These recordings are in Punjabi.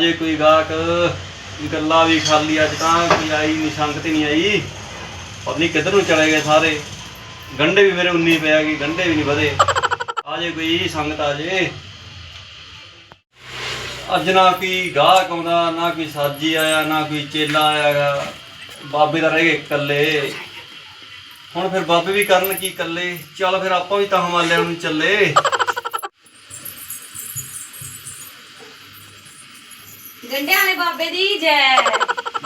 ਜੇ ਕੋਈ ਗਾਹਕ ਗੱਲਾਂ ਵੀ ਖਾਲੀ ਅੱਜ ਤਾਂ ਕੋਈ ਆਈ ਨਹੀਂ ਸੰਗਤ ਹੀ ਨਹੀਂ ਆਈ। ਪਤਾ ਨਹੀਂ ਕਿੱਧਰ ਨੂੰ ਚਲੇ ਗਏ ਸਾਰੇ। ਗੰਡੇ ਵੀ ਮੇਰੇ 19 ਪਿਆ ਗਈ ਗੰਡੇ ਵੀ ਨਹੀਂ ਵਧੇ। ਆ ਜੇ ਕੋਈ ਸੰਗਤ ਆ ਜੇ। ਅੱਜ ਨਾ ਕੋਈ ਗਾਹਕ ਆਉਂਦਾ, ਨਾ ਕੋਈ ਸਾਜੀ ਆਇਆ, ਨਾ ਕੋਈ ਚੇਲਾ ਆਇਆ। ਬਾਬੇ ਦਾ ਰਹਿ ਗਏ ਇਕੱਲੇ। ਹੁਣ ਫਿਰ ਬਾਬੇ ਵੀ ਕਰਨ ਕੀ ਇਕੱਲੇ? ਚੱਲ ਫਿਰ ਆਪਾਂ ਵੀ ਤਾਂ ਹਮਾਲਿਆਂ ਨੂੰ ਚੱਲੇ ਗੰਡਿਆਂ ਵਾਲੇ ਬਾਬੇ ਦੀ ਜੈ।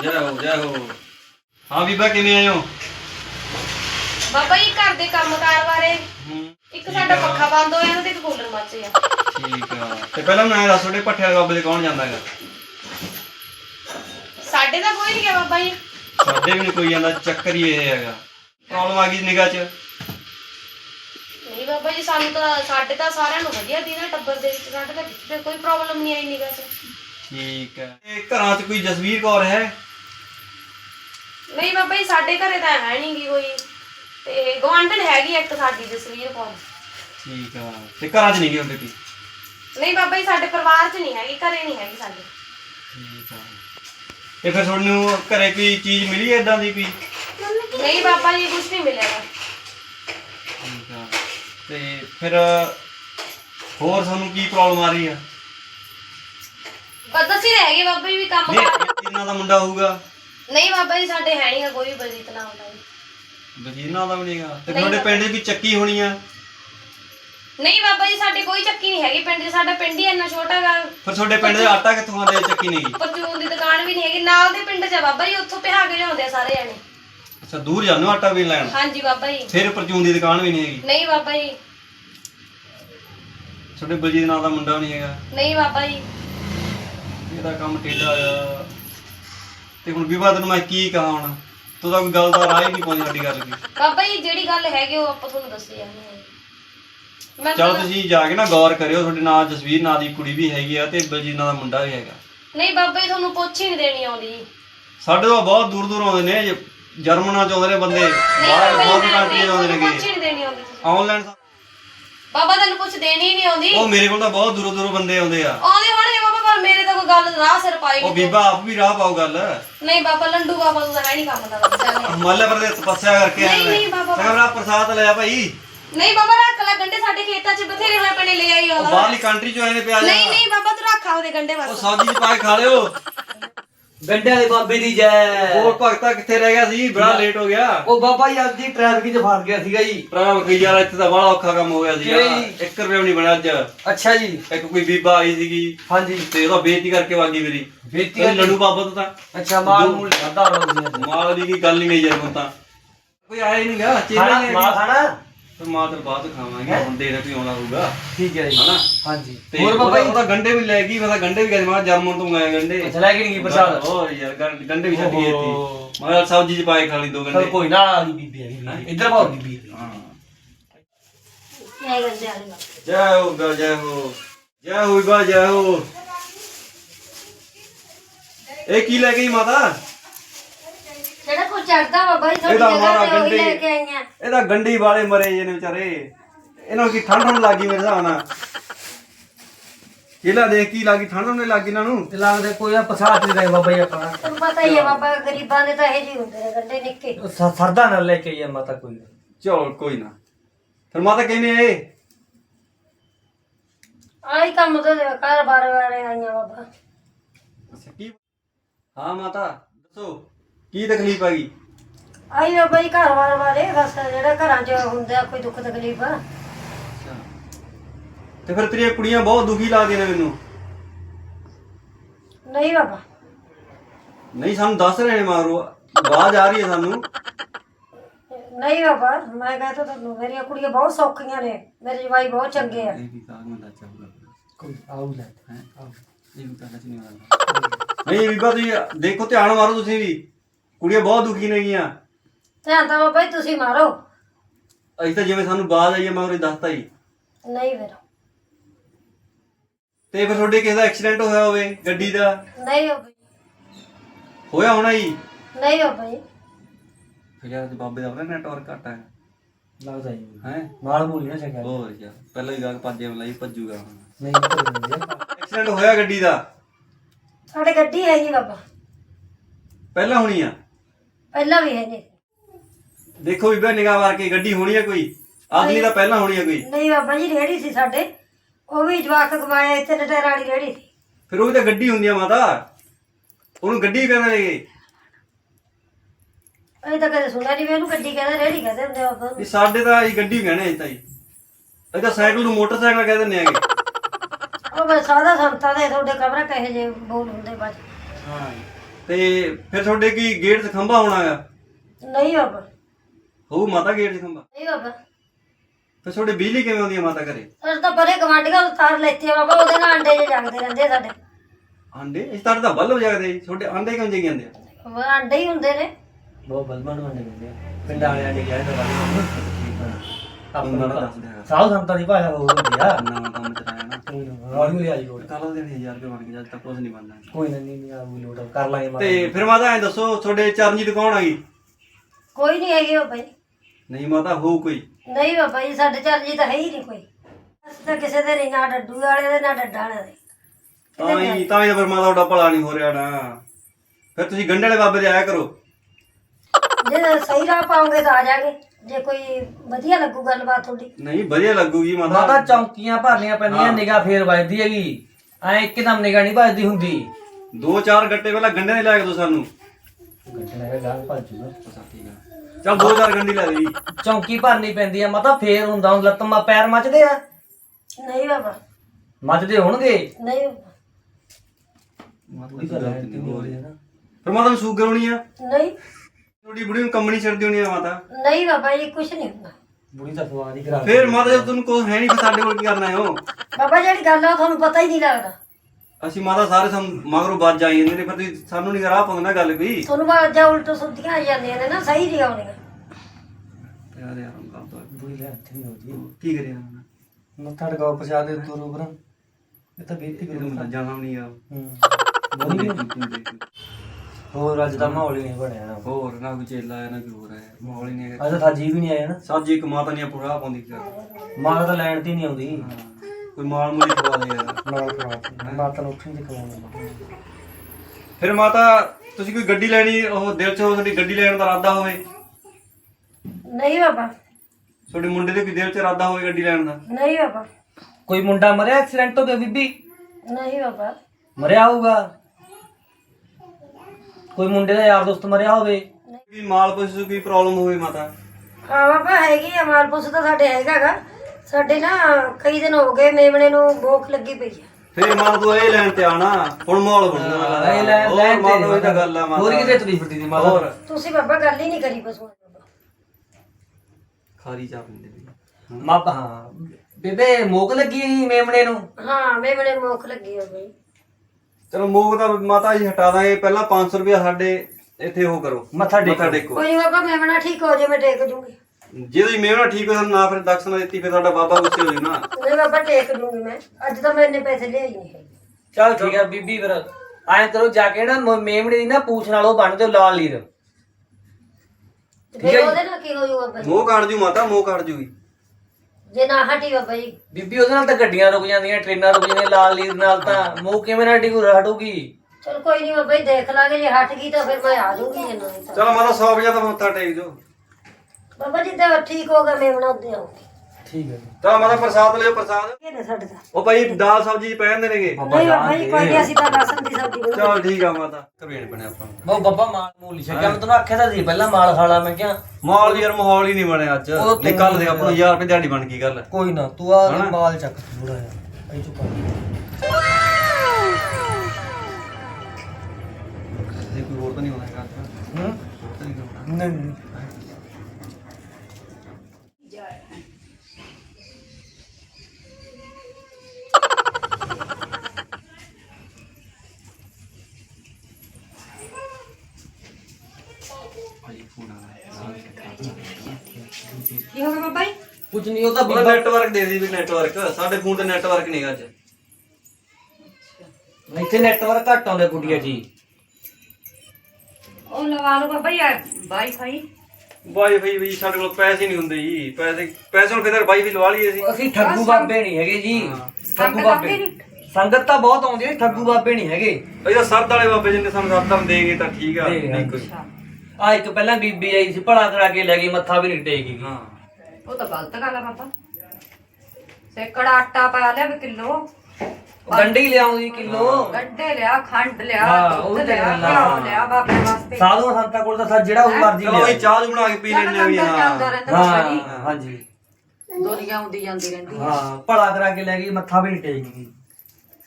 ਜੈ ਹੋ ਜੈ ਹੋ। ਹਾਂ ਬੀਬਾ ਕਿਵੇਂ ਆਇਓ ਬਾਬਾ ਜੀ ਘਰ ਦੇ ਕੰਮਕਾਰ ਬਾਰੇ। ਇੱਕ ਸਾਡਾ ਪੱਖਾ ਬੰਦ ਹੋਇਆ ਤੇ ਇੱਕ ਕੂਲਰ ਮੱਚ ਗਿਆ। ਠੀਕ ਆ। ਤੇ ਪਹਿਲਾਂ ਮੈਂ ਦੱਸ ਤੁਹਾਡੇ ਪੱਠੇ ਵਾਲੇ ਬਾਬੇ ਦੇ ਕੌਣ ਜਾਂਦਾ ਹੈਗਾ? ਸਾਡੇ ਤਾਂ ਕੋਈ ਨਹੀਂ ਗਿਆ ਬਾਬਾ ਜੀ। ਸਾਡੇ ਵੀ ਨਹੀਂ ਕੋਈ ਜਾਂਦਾ ਚੱਕਰ ਹੀ ਇਹ ਹੈਗਾ। ਪ੍ਰੋਬਲਮ ਆ ਗਈ ਨਿਗਾਹ 'ਚ। ਨਹੀਂ ਬਾਬਾ ਜੀ ਸਾਨੂੰ ਤਾਂ ਸਾਡੇ ਤਾਂ ਸਾਰਿਆਂ ਨੂੰ ਵਧੀਆ ਦੀ ਨਾ ਟੱਬਰ ਦੇ ਵਿੱਚ ਸਾਡੇ ਤਾਂ ਕਿਸੇ ਤੇ ਕੋਈ ਪ੍ਰੋਬਲਮ ਨਹੀਂ ਆਈ ਨਿਗਾਹ 'ਚ। ਠੀਕ ਹੈ। ਇਹ ਘਰਾਂ 'ਚ ਕੋਈ ਜਸਵੀਰ ਕੌਰ ਹੈ? ਨਹੀਂ ਬਾਬਾ ਜੀ ਸਾਡੇ ਘਰੇ ਤਾਂ ਹੈ ਨਹੀਂ ਗੀ ਕੋਈ। ਤੇ ਗਵਾਂਢਣ ਹੈਗੀ ਇੱਕ ਸਾਡੀ ਜਸਵੀਰ ਕੌਰ। ਠੀਕ ਆ। ਤੇ ਘਰਾਂ 'ਚ ਨਹੀਂ ਗਏ ਹੁੰਦੇ ਨਹੀਂ ਬਾਬਾ ਜੀ ਸਾਡੇ ਪਰਿਵਾਰ 'ਚ ਨਹੀਂ ਹੈਗੀ ਘਰੇ ਨਹੀਂ ਹੈਗੀ ਸਾਡੇ। ਠੀਕ ਆ। ਤੇ ਫਿਰ ਤੁਹਾਨੂੰ ਘਰੇ ਕੋਈ ਚੀਜ਼ ਮਿਲੀ ਏਦਾਂ ਦੀ ਕੋਈ? ਨਹੀਂ ਬਾਬਾ ਜੀ ਕੁਝ ਨਹੀਂ ਮਿਲਿਆ। ਠੀਕ ਆ। ਤੇ ਫਿਰ ਹੋਰ ਤੁਹਾਨੂੰ ਕੀ ਪ੍ਰੋਬਲਮ ਆ ਰਹੀ ਆ? ਪਰ ਦੱਸੀ ਤਾਂ ਹੈਗੇ ਬਾਬਾ ਜੀ ਵੀ ਕੰਮ ਨਹੀਂ ਇਹਨਾਂ ਦਾ ਮੁੰਡਾ ਹੋਊਗਾ। ਨਹੀਂ ਬਾਬਾ ਜੀ ਸਾਡੇ ਹੈ ਨਹੀਂਗਾ ਕੋਈ ਵੀ ਬਲਜੀਤ ਨਾ ਹੁੰਦਾ ਜੀ। ਵਜ਼ੀਰਾਂ ਦਾ ਵੀ ਨਹੀਂਗਾ ਤੇ ਤੁਹਾਡੇ। ਪਿੰਡ ਵੀ ਚੱਕੀ ਹੋਣੀ ਆ। ਨਹੀਂ ਬਾਬਾ ਜੀ ਸਾਡੇ ਕੋਈ ਚੱਕੀ ਨਹੀਂ ਹੈਗੀ ਪਿੰਡ 'ਚ। ਸਾਡਾ ਪਿੰਡ ਹੀ ਇੰਨਾ ਛੋਟਾ ਗਾ। ਫਿਰ ਤੁਹਾਡੇ ਪਿੰਡ ਦੇ ਆਟਾ ਕਿੱਥੋਂ ਆਉਂਦੇ ਆ ਚੱਕੀ ਨਹੀਂ? ਪਰਚੂਨ ਦੀ ਦੁਕਾਨ ਵੀ ਨਹੀਂ ਹੈਗੀ। ਨਾਲ ਦੇ ਪਿੰਡ 'ਚ ਆ ਬਾਬਾ ਜੀ ਉੱਥੋਂ ਪਿਹਾ ਕੇ ਲਿਆਉਂਦੇ ਆ ਸਾਰੇ ਜਣੇ। ਅੱਛਾ ਦੂਰ ਜਾਂਦੇ ਹੋ ਆਟਾ ਵੀ ਲੈਣ? ਹਾਂਜੀ ਬਾਬਾ ਜੀ। ਫਿਰ ਪਰਚੂਨ ਦੀ ਦੁਕਾਨ ਵੀ ਨਹੀਂ ਹੈਗੀ? ਨਹੀਂ ਬਾਬਾ ਜੀ। ਤੁਹਾਡੇ ਬਲਜੀਤ ਨਾਂ ਦਾ ਮੁੰਡਾ ਵੀ ਨਹੀਂ ਹੈਗਾ। ਨਹੀਂ ਬਾਬਾ ਜੀ। ਇਹਦਾ ਕੰਮ ਟੇਢਾ ਆ ਤੇ ਹੁਣ ਵਿਵਾਦ ਨੂੰ ਮੈਂ ਕੀ ਕਹਾਂ ਹੁਣ? ਤੂੰ ਤਾਂ ਕੋਈ ਗੱਲ ਦਾ ਰਾਹ ਹੀ ਨਹੀਂ ਪਾਉਂਦੀ ਸਾਡੀ ਗੱਲ ਦੀ। ਬਾਬਾ ਜੀ ਜਿਹੜੀ ਗੱਲ ਹੈਗੀ ਉਹ ਆਪਾਂ ਤੁਹਾਨੂੰ ਦੱਸੀ ਜਾਂਦੇ ਹਾਂ। ਮੈਂ ਚਲੋ ਤੁਸੀਂ ਜਾ ਕੇ ਨਾ ਗੌਰ ਕਰਿਓ ਤੁਹਾਡੇ ਨਾਲ ਜਸਵੀਰ ਨਾਂ ਦੀ ਕੁੜੀ ਵੀ ਹੈਗੀ ਆ ਤੇ ਬਲਜੀਤ ਨਾਂ ਦਾ ਮੁੰਡਾ ਵੀ ਹੈਗਾ। ਨਹੀਂ ਬਾਬਾ ਜੀ ਤੁਹਾਨੂੰ ਪੁੱਛ ਹੀ ਨਹੀਂ ਦੇਣੀ ਆਉਂਦੀ। ਸਾਡੇ ਤੋਂ ਬਹੁਤ ਦੂਰ ਦੂਰ ਆਉਂਦੇ ਨੇ ਜ- ਜਰਮਨਾਂ ਚ ਆਉਂਦੇ ਨੇ ਬੰਦੇ ਬਾਹਰ ਬਹੁਤ ਕੰਟਰੀ ਆਉਂਦੇ ਤੁਹਾਨੂੰ ਨੇਗੇ। ਪੁੱਛ ਹੀ ਨਹੀਂ ਦੇਣੀ ਆਉਂਦੀ ਤੁਸੀਂ। ਆਨਲਾਈਨ ਬਾਬਾ ਤੁਹਾਨੂੰ ਪੁੱਛ ਦੇਣੀ ਹੀ ਨਹੀਂ ਆਉਂਦੀ। ਉਹ ਮੇਰੇ ਕੋਲ ਤਾਂ ਬਹੁਤ ਦੂਰੋਂ ਦੂਰੋਂ ਬੰਦੇ ਆਉਂਦੇ ਆ। ਆਉਂਦੇ ਹੋਣਗੇ ਪਰ ਮੇਰੇ ਤਾਂ ਕੋਈ ਗੱਲ ਰਾਹ ਸਿਰ ਪਾਈ ਉਹ ਨਹੀਂ ਬੀਬਾ ਆਪ ਵੀ ਰਾਹ ਪਾਓ ਗੱਲ। ਨਹੀਂ ਬਾਬਾ ਲੰਡੂ ਬਾਬਾ ਨੂੰ ਤਾਂ ਹੈ ਨਹੀਂ ਕੰਮ ਦਾ ਬਾਬਾ ਚੱਲ। ਹਿਮਾਲਿਆ ਪ੍ਰਦੇਸ਼ ਤਪੱਸਿਆ ਕਰਕੇ ਆਏ ਨਹੀਂ, ਨਹੀਂ ਬਾਬਾ। ਮੇਰਾ ਪ੍ਰਸਾਦ ਲਿਆ ਭਾਈ। ਨਹੀਂ ਬਾਬਾ ਰੱਖ ਲੈ ਗੰਡੇ ਸਾਡੇ ਖੇਤਾਂ 'ਚ ਬਥੇਰੇ ਹੋਏ ਪਣੇ ਲੈ ਆਈ ਉਹ। ਉਹ ਬਾਹਰਲੀ ਕੰਟਰੀ ਚ ਆਏ ਨੇ ਪਿਆ ਨਹੀਂ ਨਹੀਂ ਬਾਬਾ ਤੂੰ ਰੱਖ ਆਉਦੇ ਗੰਡੇ ਉਹ ਬਸ ਸਬਜ਼ੀ ਚ ਪਾ ਕੇ ਖਾ ਲਿਓ। ਗੰਡਿਆਂ ਦੇ ਬਾਬੇ ਦੀ ਜੈ। ਹੋਰ ਭਗਤਾ ਕਿੱਥੇ ਰਹਿ ਗਿਆ ਸੀ? ਬੜਾ ਲੇਟ ਹੋ ਗਿਆ। ਉਹ ਬਾਬਾ ਜੀ ਅੱਜ ਦੀ ਟ੍ਰੈਫਿਕ 'ਚ ਫਸ ਗਿਆ ਸੀਗਾ ਜੀ। ਭਰਾ ਕੀ ਯਾਰ ਇੱਥੇ ਤਾਂ ਬੜਾ ਔਖਾ ਕੰਮ ਹੋ ਗਿਆ ਸੀ ਜੀ? 1 ਰੁਪਏ ਵੀ ਨਹੀਂ ਬਣਿਆ ਅੱਜ। ਅੱਛਾ ਜੀ। ਇੱਕ ਕੋਈ ਬੀਬਾ ਆਈ ਸੀਗੀ। ਹਾਂਜੀ। ਤੇ ਉਹਦਾ ਬੇਇੱਜ਼ਤੀ ਕਰਕੇ ਵਾਗੀ ਮੇਰੀ। ਬੇਤੀ ਤੇ ਲੜੂ ਬਾਬਾ ਤੋਂ ਤਾਂ। ਅੱਛਾ ਮਾਲ ਮੂਲ ਖਾਦਾ ਰੋਜ਼ ਮਾਲ ਦੀ ਕੀ ਗੱਲ ਨਹੀਂ ਗਈ ਯਾਰ ਹੁਣ ਤਾਂ। ਕੋਈ ਆਇਆ ਹੀ ਨਹੀਂਗਾ ਚੇਲੇ ਖਾਣਾ ਮਾਲ ਖਾਣਾ? ਤੇ ਮਾਲ ਤਾਂ ਬਾਅਦ ਚ ਖਾਵਾਂਗੇ ਹੁਣ ਦੇਰ ਵੀ ਆਉਣਾ ਹੋਊਗਾ। ਠੀਕ ਹੈ ਜੀ। ਹਨਾ? ਹਾਂਜੀ। ਤੇ ਹੋਰ ਬਾਬਾ ਜੀ? ਉਹਦਾ ਗੰਡੇ ਵੀ ਲੈ ਗਈ ਮੈਂ ਤਾਂ ਗੰਡੇ ਵੀ ਗਏ ਮੈਂ ਜਰਮਨ ਤੋਂ ਆਏ ਗੰਡੇ। ਅੱਛਾ ਲੈ ਕੇ ਨਹੀਂ ਗਈ ਪ੍ਰਸਾਦ? ਹੋਰ ਯਾਰ ਗੰ- ਗੰਡੇ ਵੀ ਛੱਡ ਗਈ ਓਹੋ। ਮੈਂ ਕਿਹਾ ਸਬਜ਼ੀ ਚ ਪਾਏ ਖਾ ਲਈ ਦੋ ਚਲ ਗੰਡੇ। ਕੋਈ ਨਾ ਆ ਗਈ ਬੀਬੀ ਆ ਗਈ ਇੱਧਰ ਪਾਓ ਬੀਬੀ। ਹਾਂ। ਜੈ ਹੋ ਗਾ ਜੈ ਹੋ। ਜੈ ਹੋ ਗਾ ਜੈ ਹੋ। ਇਹ ਕੀ ਲੈ ਗਈ ਮਾਤਾ? ਜਿਹੜਾ ਕੋ ਚੜਦਾ ਬਾਬਾ ਜੀ ਇਹਦਾ ਮਾਰਾ ਉਹੀ ਗੰਡੇ ਲੈ ਕੇ ਆਈਆਂ। ਇਹਦਾ ਗੰਡੀ ਵਾਲੇ ਮਰੇ ਜੇ ਨੇ ਵਿਚਾਰੇ। ਇਹਨਾਂ ਨੂੰ ਕੀ ਠੰਡ ਹੋਣ ਲੱਗੀ ਮੇਰੇ ਹਿਸਾਬ ਨਾਲ? ਕਿਲਾ ਦੇਖ ਕੀ ਲੱਗੀ ਠੰਡ ਹੋਣੇ ਲੱਗੀ ਇਹਨਾਂ ਨੂੰ? ਤੇ ਲੱਗਦਾ ਕੋਈ ਆ ਪ੍ਰਸਾਦ ਨਹੀਂ ਰਹੇ ਬਾਬਾ ਜੀ ਆਪਣਾ। ਤੁਹਾਨੂੰ ਪਤਾ ਹੀ ਹੈ ਬਾਬਾ ਗਰੀਬਾਂ ਦੇ ਤਾਂ ਇਹ ਜੀ ਹੁੰਦੇ ਨੇ ਗੰਡੇ ਨਿੱਕੇ। ਉਹ ਸ- ਸਰਦਾ ਨਾਲ ਲੈ ਕੇ ਆਈਆ ਮਾਤਾ ਕੋਈ। ਚਲੋ ਕੋਈ ਨਾ। ਫਿਰ ਮਾਤਾ ਆਹੀ ਕੰਮ ਤੋਂ ਘਰ ਬਾਰੇ ਬਾਰੇ ਆਈਆਂ ਬਾਬਾ। ਅੱਛਾ ਕੀ ਹਾਂ ਮਾਤਾ ਦੱਸੋ। ਕੀ ਤਕਲੀਫ ਆ ਗਈ? ਆਹੀ ਬਾਬਾ ਜੀ ਘਰ ਬਾਰ ਬਾਰੇ ਬਸ ਜਿਹੜਾ ਘਰਾਂ 'ਚ ਹੁੰਦਾ ਕੋਈ ਦੁੱਖ ਤਕਲੀਫ। ਤੇ ਫਿਰ ਤੇਰੀਆਂ ਕੁੜੀਆਂ ਬਹੁਤ ਦੁਖੀ ਲੱਗਦੀਆਂ ਨੇ ਮੈਨੂੰ। ਨਹੀਂ ਬਾਬਾ। ਨਹੀਂ ਸਾਨੂੰ ਦੱਸ ਰਹੇ ਨੇ ਮਾਰੋ। ਆਵਾਜ਼ ਆ ਰਹੀ ਹੈ ਸਾਨੂੰ। ਨਹੀਂ ਬਾਬਾ ਮੈਂ ਕਹਤਾ ਤੁਹਾਨੂੰ ਮੇਰੀਆਂ ਕੁੜੀਆਂ ਬਹੁਤ ਸੌਖੀਆਂ ਨੇ। ਮੇਰੇ ਜਵਾਈ ਬਹੁਤ ਚੰਗੇ ਆ। ਵੀ ਤਾਂ ਮੈਂ ਦੱਸ ਚਾਹੂਗਾ ਕੋਈ ਆਉ ਲੈ। ਹੈ? ਇਹ ਵੀ ਤਾਂ ਕੁਝ ਨਹੀਂ ਆਉਂਦਾ। ਨਹੀਂ ਬੀਬਾ ਤੁਸੀਂ ਦੇਖੋ ਧਿਆਨ ਮਾਰੋ ਤੁਸੀਂ ਵੀ। ਕੁੜੀਆਂ ਬਹੁਤ ਦੁਖੀ ਨੇਗੀਆਂ ਧਿਆਨ ਤਾਂ ਬਾਬਾ ਜੀ ਤੁਸੀਂ ਮਾਰੋ। ਅਸੀਂ ਤਾਂ ਜਿਵੇਂ ਸਾਨੂੰ ਆਵਾਜ਼ ਆਈ ਹੈ ਮੈਂ ਉਹਨੇ ਦੱਸਤਾ ਹੀ। ਨਹੀਂ ਫਿਰ। ਤੇ ਫਿਰ ਤੁਹਾਡੇ ਕਿਸੇ ਦਾ ਐਕਸੀਡੈਂਟ ਹੋਇਆ ਹੋਵੇ ਗੱਡੀ ਦਾ? ਨਹੀਂ ਬਾਬਾ ਜੀ। ਹੋਇਆ ਹੋਣਾ ਹੀ ਨਹੀਂ ਬਾਬਾ ਜੀ। ਫਿਰ ਯਾਰ ਤੇ ਬਾਬੇ ਦਾ ਉਹਦਾ ਨੈਟਵਰਕ ਘੱਟ ਹੈ ਲੱਗਦਾ ਜੀ ਹੈ? ਮਾਲ ਮੂਲ ਨਾ ਛਕਿਆ। ਹੋਰ ਯਾਰ ਪਹਿਲਾਂ ਹੀ ਗਾਲ ਪਾਜੇ ਮਲਾਈ ਭੱਜੂਗਾ ਹੁਣ। ਨਹੀਂ ਪਤਾ ਐਕਸੀਡੈਂਟ ਹੋਇਆ ਗੱਡੀ ਦਾ? ਸਾਡੇ ਗੱਡੀ ਹੈ ਨਹੀਂ ਬਾਬਾ। ਪਹਿਲਾਂ ਹੋਣੀ ਆ? ਪਹਿਲਾਂ ਵੀ ਹੈ ਨਹੀਂ ਦੇਖੋ ਬੀਬਾ ਨਿਗਾਹ ਮਾਰ ਕੇ ਗੱਡੀ ਹੋਣੀ ਆ ਕੋਈ? ਆਦਮੀ ਤਾਂ ਪਹਿਲਾਂ ਹੋਣੀ ਆ ਕੋਈ? ਨਹੀਂ ਬਾਬਾ ਜੀ ਰੇੜੀ ਸੀ ਸਾਡੇ। ਉਹ ਵੀ ਜਵਾਕ ਕਮਾਇਆ ਇੱਥੇ ਨਟੇਰ ਵਾਲੀ ਰੇੜੀ ਸੀ। ਫਿਰ ਉਹ ਵੀ ਤਾਂ ਗੱਡੀ ਹੁੰਦੀ ਆ ਮਾਤਾ। ਉਹਨੂੰ ਗੱਡੀ ਕਹਿੰਦੇ ਨੇਗੇ। ਅਸੀਂ ਤਾਂ ਕਦੇ ਸੁਣਿਆ ਨਹੀਂ ਵੀ ਇਹਨੂੰ ਗੱਡੀ ਕਹਿੰਦੇ ਰੇੜੀ ਕਹਿੰਦੇ ਹੁੰਦੇ ਬਾਬਾ ਇਹ ਸਾਡੇ ਤਾਂ ਇਹ ਗੱਡੀ ਕਹਿੰਦੇ ਅਸੀਂ ਤਾਂ ਜੀ ਅਸੀਂ ਤਾਂ ਸਾਈਕਲ ਨੂੰ ਮੋਟਰਸਾਈਕਲ ਕਹਿ ਦਿੰਦੇ ਆਗੇ। ਉਹ ਬਸ ਸਾਦਾ ਸੰਤਾਂ ਦੇ ਤੁਹਾਡੇ ਕਮਰਾ ਕਹੇ ਜੇ ਬੋਲ ਹੁੰਦੇ ਬਸ ਹਾਂ। ਤੇ ਫਿਰ ਤੁਹਾਡੇ ਕੀ ਗੇਟ 'ਤੇ ਖੰਭਾ ਹੋਣਾ ਆ? ਨਹੀਂ ਬਾਬਾ। ਹੋਊ ਮਾਤਾ ਗੇਟ 'ਤੇ ਖੰਭਾ? ਨਹੀਂ ਬਾਬਾ। ਫਿਰ ਤੁਹਾਡੇ ਬਿਜਲੀ ਕਿਵੇਂ ਆਉਂਦੀ ਆ ਮਾਤਾ ਘਰੇ? ਅਸੀਂ ਤਾਂ ਪਰੇ ਗਵਾਂਢੀਆਂ ਨੂੰ ਤਾਰ ਲੈਤੀ ਆ ਬਾਬਾ ਉਹਦੇ ਨਾਲ ਅੰਡੇ ਜੇ ਜਗਦੇ ਰਹਿੰਦੇ ਸਾਡੇ। ਆਂਡੇ? ਇਸ ਤਰ੍ਹਾਂ ਤਾਂ ਬੱਲਬ ਜਗਦੇ ਜੀ। ਤੁਹਾਡੇ ਆਂਡੇ ਕਿਉਂ ਜਗੀ ਜਾਂਦੇ ਆ? ਉਹ ਅੰਡੇ ਹੀ ਹੁੰਦੇ ਨੇ। ਬਹੁਤ ਬਲਮਾਨ ਬੰਦੇ ਹੁੰਦੇ ਆ। ਪਿੰਡਾਂ ਵਾਲਿਆਂ ਨੇ ਕਿਹਾ ਤਾਂ ਉਹਨਾਂ ਦਾ ਦੱਸ ਸੰਤਾਂ ਦੀ ਭਾਸ਼ਾ ਹੋਰ ਹੁੰਦੀ ਆ। ਨਵਾਂ ਕੰਮ ਚਲਾਇਆ ਨਾ। ਕੋਈ ਨਾ ਹੌਲੀ ਹੌਲੀ ਆ ਜੀ ਲੋਟ ਕੱਲ ਦੇ 1000 ਰੁਪਏ ਬਣ ਗਏ ਜਦ ਤੱਕ ਕੁਝ ਨਹੀਂ ਬਣਨਾ। ਕੋਈ ਨਾ ਨਹੀਂ ਨਹੀਂ ਆਊਗੀ ਲੋਟ ਕਰ ਲਾਂਗੇ ਮਾਤਾ ਤੇ ਫਿਰ ਮਾਤਾ ਐ ਦੱਸੋ ਤੁਹਾਡੇ ਚਰਨਜੀਤ ਕੌਣ ਆ ਗਈ? ਕੋਈ ਨਹੀਂ ਹੈਗੀ ਬਾਬਾ ਜੀ ਨਹੀਂ ਮਾਤਾ ਹੋਊ ਕੋਈ? ਨਹੀਂ ਬਾਬਾ ਜੀ ਸਾਡੇ ਚੱਲ ਜੀ ਤਾਂ ਹੈ ਹੀ ਨਹੀਂ ਕੋਈ। ਅਸੀਂ ਤਾਂ ਕਿਸੇ ਦੇ ਨਹੀਂ ਨਾ ਡੱਡੂ ਵਾਲੇ ਦੇ ਨਾ ਡੱਡਾ ਵਾਲੇ ਦੇ। ਤਾਂ ਹੀ ਤਾਂ ਹੀ ਤਾਂ ਫਿਰ ਮਾਤਾ ਤੁਹਾਡਾ ਭਲਾ ਨਹੀਂ ਹੋ ਰਿਹਾ ਨਾ। ਫਿਰ ਤੁਸੀਂ ਗੰਡੇ ਵਾਲੇ ਬਾਬੇ ਦੇ ਆਇਆ ਕਰੋ। ਜੇ ਸਹੀ ਰਾਹ ਪਾਉਂਗੇ ਤਾਂ ਆ ਜਾਗੇ। ਜੇ ਕੋਈ ਵਧੀਆ ਲੱਗੂ ਗੱਲਬਾਤ ਤੁਹਾਡੀ। ਨਹੀਂ ਵਧੀਆ ਲੱਗੂਗੀ ਮਾਤਾ। ਮਾਤਾ ਚੌਂਕੀਆਂ ਭਰਨੀਆਂ ਪੈਂਦੀਆਂ ਨਿਗਾਹ ਫੇਰ ਵੱਜਦੀ ਹੈਗੀ। ਐ ਇੱਕਦਮ ਨਿਗਾਹ ਨਹੀਂ ਵੱਜਦੀ ਹੁੰਦੀ। ਦੋ ਚਾਰ ਗੱਟੇ ਪਹਿਲਾਂ ਗੰਡੇ ਦੇ ਲੈ ਕੇ ਦੋ ਸਾਨੂੰ। ਗੱਟਣਾ ਹੈ ਗਾਂ ਭੱਜ ਜੂਗਾ ਠੀਕ ਆ ਚੱਲ ਦੋ ਚਾਰ ਗੰਡੀ ਲੈ ਦੇ ਚੌਂਕੀ ਭਰਨੀ ਪੈਂਦੀ ਆ ਮਾਤਾ ਫੇਰ ਹੁੰਦਾ ਹੁਣ ਲੱਤ ਮਾ ਪੈਰ ਮੱਚਦੇ ਆ। ਨਹੀਂ ਬਾਬਾ। ਮੱਚਦੇ ਹੋਣਗੇ। ਨਹੀਂ ਬਾਬਾ। ਉਹਦੀ ਗੱਲ ਹੈ ਕਿ ਹੋ ਰਹੀ ਹੈ ਨਾ। ਫਿਰ ਮਾਤਾ ਨੂੰ ਸ਼ੂਗਰ ਹੋਣੀ ਆ? ਨਹੀਂ। ਤੁਹਾਡੀ ਬੁੜੀ ਨੂੰ ਕੰਮਣੀ ਛੱਡਦੀ ਹੋਣੀ ਆ ਮਾਤਾ। ਨਹੀਂ ਬਾਬਾ ਜੀ ਕੁਛ ਨਹੀਂ ਹੁੰਦਾ। ਬੁੜੀ ਤਾਂ ਸਵਾਦ ਹੀ ਕਰਾ ਫਿਰ ਮਾਤਾ ਜਦ ਤੁਹਾਨੂੰ ਕੋਈ ਹੈ ਨਹੀਂ ਫਿਰ ਸਾਡੇ ਕੋਲ ਕੀ ਕਰਨਾ ਹੈ ਉਹ। ਬਾਬਾ ਜਿਹੜੀ ਗੱਲ ਆ ਉਹ ਤੁਹਾਨੂੰ ਪਤਾ ਹੀ ਨਹੀਂ ਲੱਗਦਾ। ਅਸੀਂ ਮਾਤਾ ਸਾਰੇ ਸਾਨੂੰ ਮਗਰੋਂ ਵੱਜ ਆਈ ਜਾਂਦੇ ਨੇ ਫਿਰ ਤੁਸੀਂ ਸਾਨੂੰ ਨਹੀਂ ਰਾਹ ਪਾਉਂਦੇ ਨਾ ਗੱਲ ਕੋਈ ਤੁਹਾਨੂੰ ਬਾਜਾ ਉਲਟ ਸੁੱਧੀਆਂ ਆ ਜਾਂਦੀਆਂ ਨੇ ਨਾ ਸਹੀ ਨਹੀਂ ਆਉਂਦੀਆਂ ਯਾਰ ਯਾਰ ਹੁਣ ਕੰਮ ਤੋਂ ਬੁੜੀ ਲੈ ਇੱਥੇ ਨਹੀਂ ਹੋਦੀ ਕੀ ਕਰਿਆ ਹੁਣ? ਮੱਥਾ ਟਕਾਓ ਪ੍ਰਸ਼ਾਦ ਦੇ ਤੁਰ ਉਪਰ। ਇਹ ਤਾਂ ਬੇਇੱਜ਼ਤੀ ਕਰੂ। ਇਹਨੂੰ ਜਾਣਾ ਵੀ ਨਹੀਂ ਆ। ਹੂੰ। ਬੋਲੀ ਨੀ। ਹੋਰ ਅੱਜ ਦਾ ਮਾਹੌਲ ਹੀ ਨਹੀਂ ਬਣਿਆ। ਨਾ ਹੋਰ ਨਾ ਕੋਈ ਚੇਲਾ ਆਇਆ ਨਾ ਕੋਈ ਹੋਰ ਆਇਆ। ਮਾਹੌਲ ਹੀ ਨਹੀਂ ਹੈਗਾ। ਅੱਜ ਤਾਂ ਸਾਜੀ ਵੀ ਨਹੀਂ ਆਇਆ ਨਾ। ਸਾਜੀ ਇੱਕ ਮਾਤਾ ਨਹੀਂ ਪੂਰਾ ਪਾਉਂਦੀ ਕਰ ਮਾਲ ਤਾਂ ਲੈਣ ਦੀ ਨਹੀਂ ਆਉਂਦੀ। ਕੋਈ ਮਾਲ ਮੂਲੀ ਖਵਾ ਦੇ ਯਾਰ ਨਾਲ ਖਵਾ ਮਾਤਾ ਨੂੰ ਉੱਠਣ ਦੀ ਖਵਾਉਣੀ ਫਿਰ ਮਾਤਾ ਤੁਸੀਂ ਕੋਈ ਗੱਡੀ ਲੈਣੀ ਉਹ ਦਿਲ 'ਚ ਹੋ ਤੁਹਾਡੀ ਗੱਡੀ ਲੈਣ ਦਾ ਇਰਾਦਾ ਹੋਵੇ? ਨਹੀਂ ਬਾਬਾ। ਤੁਹਾਡੇ ਮੁੰਡੇ ਦੇ ਕੋਈ ਦਿਲ 'ਚ ਇਰਾਦਾ ਹੋਵੇ ਗੱਡੀ ਲੈਣ ਦਾ? ਨਹੀਂ ਬਾਬਾ। ਕੋਈ ਮੁੰਡਾ ਮਰਿਆ ਐਕਸੀਡੈਂਟ ਹੋ ਗਿਆ ਬੀਬੀ? ਨਹੀਂ ਬਾਬਾ। ਮਰਿਆ ਹੋਊਗਾ। ਕੋਈ ਮੁੰਡੇ ਦਾ ਯਾਰ ਦੋਸਤ ਮਰਿਆ ਹੋਵੇ। ਕੋਈ ਮਾਲ ਪੁੱਛ ਕੋਈ ਪ੍ਰੋਬਲਮ ਹੋਵੇ ਮਾਤਾ। ਹਾਂ ਬਾਬਾ ਹੈਗੀ ਆ ਮਾਲਪੁਸ ਤਾਂ ਸਾਡੇ ਹੈਗਾਗਾ ਸਾਡੇ ਨਾ ਕਈ ਦਿਨ ਹੋ ਗਏ ਮੇਮਣੇ ਨੂੰ ਭੁੱਖ ਲੱਗੀ ਪਈ ਆ। ਫਿਰ ਮਾਲ ਤੂੰ ਇਹ ਲੈਣ ਤੇ ਆਣਾ ਹੁਣ ਮਾਲ ਬਣੂਗਾ ਇਹ ਲੈ ਲੈਣ ਮਾਲ ਤੇ ਉਹੀ ਤਾਂ ਗੱਲ ਆ ਮਾਤਾ। ਹੋਰ ਕਿਤੇ ਤੁਰੀ ਫਿਰਦੀ ਦੀ ਮਾਤਾ? ਹੋਰ। ਤੁਸੀਂ ਬਾਬਾ ਗੱਲ ਹੀ ਨਹੀਂ ਕਰੀ ਬਸ ਹੁਣ ਖਾਰੀ ਚਾਹ ਪਿੰਦੇ ਵੀ ਮਾ ਹਾਂ ਬੇਬੇ ਮੋਕ ਲੱਗੀ ਮੇਮਣੇ ਨੂੰ? ਹਾਂ ਮੇਮਣੇ ਨੂੰ ਭੁੱਖ ਲੱਗੀ ਹੋ ਗਈ ਚਲੋ ਮੋਗ ਦਾ ਮਾਤਾ ਜੀ ਹਟਾ ਦਾਂਗੇ ਪਹਿਲਾਂ 500 ਰੁਪਇਆ ਸਾਡੇ ਇੱਥੇ ਉਹ ਕਰੋ। ਮੱਥਾ ਟੇਕੋ। ਮੱਥਾ ਟੇਕੋ। ਕੋਈ ਨੀ ਬਾਬਾ ਮੇਮਣਾ ਠੀਕ ਹੋ ਜੇ ਮੈਂ ਟੇਕ ਜੂੰਗੀ ਜੇ ਤੁਸੀਂ ਮੇਵਣਾ ਠੀਕ ਹੋ ਨਾ ਫਿਰ ਦਕਸ਼ਨਾ ਦਿੱਤੀ ਫਿਰ ਸਾਡਾ ਬਾਬਾ ਗੁੱਸੇ ਹੋ ਨਾ। ਨਹੀਂ ਬਾਬਾ ਟੇਕ ਜੂੰਗੀ ਮੈਂ। ਅੱਜ ਤਾਂ ਮੈਂ ਇੰਨੇ ਪੈਸੇ ਲਿਆਈ ਨਹੀਂ ਹੈਗੇ। ਚੱਲ ਠੀਕ ਹੈ ਬੀਬੀ ਫਿਰ। ਐਂ ਕਰੋ ਜਾ ਕੇ ਨਾ ਮ- ਮੇਮਣੇ ਦੀ ਨਾ ਪੂਛ ਨਾਲ ਉਹ ਦਿਓ ਲਾਲ ਲੀਰ। ਤੇ ਫਿਰ ਉਹਦੇ ਨਾਲ ਕੀ ਹੋ ਜਾਊਗਾ ਬਾਬਾ ਜੀ ਮੋਹ ਕੱਢ ਜੂ ਮਾਤਾ ਮੋਹ ਕੱਢ ਜੂਗੀ। ਜੇ ਨਾ ਹਟੀ ਬਾਬਾ ਜੀ ਬੀਬੀ ਉਹਦੇ ਨਾਲ ਤਾਂ ਗੱਡੀਆਂ ਰੁਕ ਜਾਂਦੀਆਂ ਟ੍ਰੇਨਾਂ ਰੁਕ ਜਾਂਦੀਆਂ ਲਾਲ ਲੀਰ ਨਾਲ ਤਾਂ ਮੂੰਹ ਕਿਵੇਂ ਨਾ ਡਿਗੂ ਹਟੂਗੀ? ਚਲ ਕੋਈ ਨਹੀਂ ਬਾਬਾ ਜੀ ਦੇਖ ਲਾਂਗੇ ਜੇ ਹਟ ਗਈ ਤਾਂ ਫਿਰ ਮੈਂ ਆ ਜਾਊਂਗੀ ਜੇ ਨਹੀਂ ਤਾਂ। ਚਲੋ ਮਾਤਾ 100 ਵਜੇ ਤਾਂ ਮੱਥਾ ਟੇਕ ਜੋ ਬਾਬਾ ਜੀ ਤਾਂ ਠੀਕ ਹੋ ਗਿਆ ਮੇਮਣਾ ਉੱਤੇ ਆਉਂਗੀ। ਠੀਕ ਹੈ। ਤਾਂ ਮਾਤਾ ਪ੍ਰਸਾਦ ਲਿਓ ਪ੍ਰਸਾਦ। ਇਹ ਨੇ ਸਾਡੇ ਦਾ ਉਹ ਭਾਈ ਦਾਲ ਸਬਜ਼ੀ ਚ ਪੈ ਜਾਂਦੇ ਨੇਗੇ ਨਹੀਂ ਜੀ ਕੋਈ ਨਹੀਂ ਅਸੀਂ ਤਾਂ ਲਸਣ ਦੀ ਸਬਜ਼ੀ ਬਣਾਉਂਦੇ ਚਲ ਠੀਕ ਆ ਮਾਤਾ। ਕਬੇੜ ਬਣਿਆ ਆਪਾਂ ਨੂੰ। ਬਹੁ ਬੱਬਾ ਮਾਲ ਮੂਲ ਨਹੀਂ ਛਕਿਆ ਮੈਂ ਤੈਨੂੰ ਆਖਿਆ ਤਾਂ ਸੀ ਪਹਿਲਾਂ ਮਾਲ ਖਾਲਾ ਮੈਂ ਕਿਹਾ। ਮਾਹੌਲ ਯਾਰ ਮਾਹੌਲ ਹੀ ਨਹੀਂ ਬਣਿਆ ਅੱਜ। ਉਹ ਨਹੀਂ ਕੱਲ ਦੇ ਆਪਾਂ ਨੂੰ 1000 ਰੁਪਏ ਦਿਹਾੜੀ ਬਣ ਗਈ ਗੱਲ। ਕੋਈ ਨਾ ਤੂੰ ਆ ਹਨਾ? ਮਾਲ ਚੱਕ। ਥੋੜਾ ਜਿਹਾ ਐ ਚੁੱਪ ਜੇ ਕੋਈ ਹੋਰ ਤਾਂ ਨਹੀਂ ਹੋਣਾ ਹੈਗਾ। ਹੂੰ? ਤਾਂ ਨਹੀਂ ਨਹੀਂ ਨਹੀਂ ਭਾਈ ਫੋਨ ਆ ਕੀ ਹੋ ਗਿਆ ਬਾਬਾ ਜੀ ਕੁਝ ਨਹੀਂ ਉਹ ਤਾਂ ਉਹਦਾ ਬੀਬਾ ਨੈਟਵਰਕ ਦੇ ਦੀ ਵੀ ਨੈਟਵਰਕ ਸਾਡੇ ਫੋਨ ਤੇ ਨੈਟਵਰਕ ਨਹੀਂਗਾ ਅੱਜ। ਇੱਥੇ ਨੈਟਵਰਕ ਘੱਟ ਆਉਂਦਾ ਕੁੜੀਆ ਜੀ। ਉਹ ਲਵਾ ਲਓ ਬਾਬਾ ਜੀ ਵਾਈਫਾਈ ਬਾਈ ਭਾਈ ਵੀ ਸਾਡੇ ਕੋਲ ਪੈਸੇ ਨਹੀਂ ਹੁੰਦੇ ਜੀ ਪੈਸੇ ਪੈਸੇ ਹੁਣ ਫਿਰ ਬਾਈ ਵੀ ਲਵਾ ਲਈਏ ਸੀ ਅਸੀਂ ਠੱਗੂ ਬਾਬੇ ਨਹੀਂ ਹੈਗੇ ਜੀ। ਠੱਗੂ ਬਾਬੇ। ਸੰਗਤ ਤਾਂ ਬਹੁਤ ਆਉਂਦੀ ਹੈ ਠੱਗੂ ਬਾਬੇ ਨਹੀਂ ਹੈਗੇ। ਇਹਦਾ ਸਰਦ ਵਾਲੇ ਬਾਬੇ ਜਿੰਨੇ ਸਾਨੂੰ ਸਰਦਮ ਦੇਗੇ ਤਾਂ ਠੀਕ ਆ ਦੇ ਨਹੀਂ ਕੋਈ। ਆ ਇੱਕ ਪਹਿਲਾਂ ਬੀਬੀ ਆਈ ਸੀ ਭਲਾ ਕਰਾ ਕੇ ਲੈ ਗਈ ਮੱਥਾ ਵੀ ਨਹੀਂ ਟੇਕੀ ਹਾਂ। ਉਹ ਤਾਂ ਗਲਤ ਗੱਲ ਆ ਬਾਬਾ। ਸੇਕੜਾ ਆਟਾ ਪਾ ਲਿਆ ਵੀ ਕਿਲੋ। ਗੰਢੀ ਲਿਆਉਂਦੀ ਕਿਲੋ। ਗੱਡੇ ਲਿਆ ਖੰਡ ਲਿਆ ਹਾਂ, ਉਹ ਦੁੱਧ ਤੇ ਲਿਆ ਗੱਲ ਆ। ਘਿਓ ਲਿਆ ਬਾਬੇ ਵਾਸਤੇ। ਸਾਧੂ ਸੰਤਾਂ ਕੋਲ ਤਾਂ ਸਾ ਜਿਹੜਾ ਉਹ ਮਰਜ਼ੀ ਚਲੋ ਇਹ ਲਿਆ ਚਾਹ ਬਣਾ ਕੇ ਪੀ ਲੈਣੇ ਆ ਵੀ ਹਾਂ। ਹਾਂ ਹਾਂਜੀ। ਦੁਨੀਆ ਆਉਂਦੀ ਜਾਂਦੀ ਰਹਿੰਦੀ ਹੈ ਹਾਂ ਭਲਾ ਕਰਾ ਕੇ ਲੈ ਗਈ ਮੱਥਾ ਵੀ ਨਹੀਂ ਟੇਕੀ